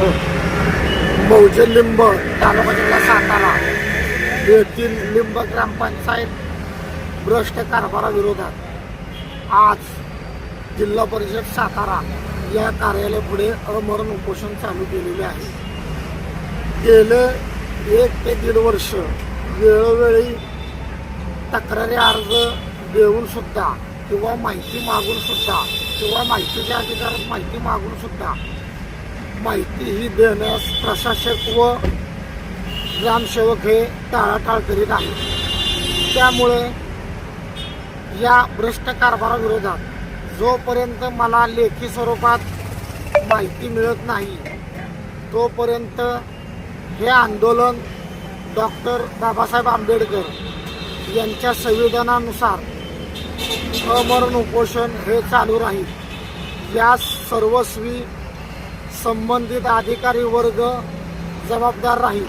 मौजे लिंब तालुका जिल्हा सातारा. येथील लिंब ग्रामपंचायत भ्रष्ट कारभाराविरोधात आज जिल्हा परिषद सातारा या कार्यालयापुढे अमरण उपोषण चालू केलेले आहे. गेले एक ते दीड वर्ष वेळोवेळी तक्रारी अर्ज देऊन सुद्धा किंवा माहिती मागून सुद्धा किंवा माहितीच्या अधिकारात माहिती मागून सुद्धा माहिती ही देण्यास प्रशासक व ग्रामसेवक हे टाळाटाळ करीत आहेत. त्यामुळे या भ्रष्ट कारभाराविरोधात जोपर्यंत मला लेखी स्वरूपात माहिती मिळत नाही तोपर्यंत हे आंदोलन डॉक्टर बाबासाहेब आंबेडकर यांच्या संविधानानुसार अमरण उपोषण हे चालू राहील. यास सर्वस्वी संबंधित अधिकारी वर्ग जबाबदार राहील.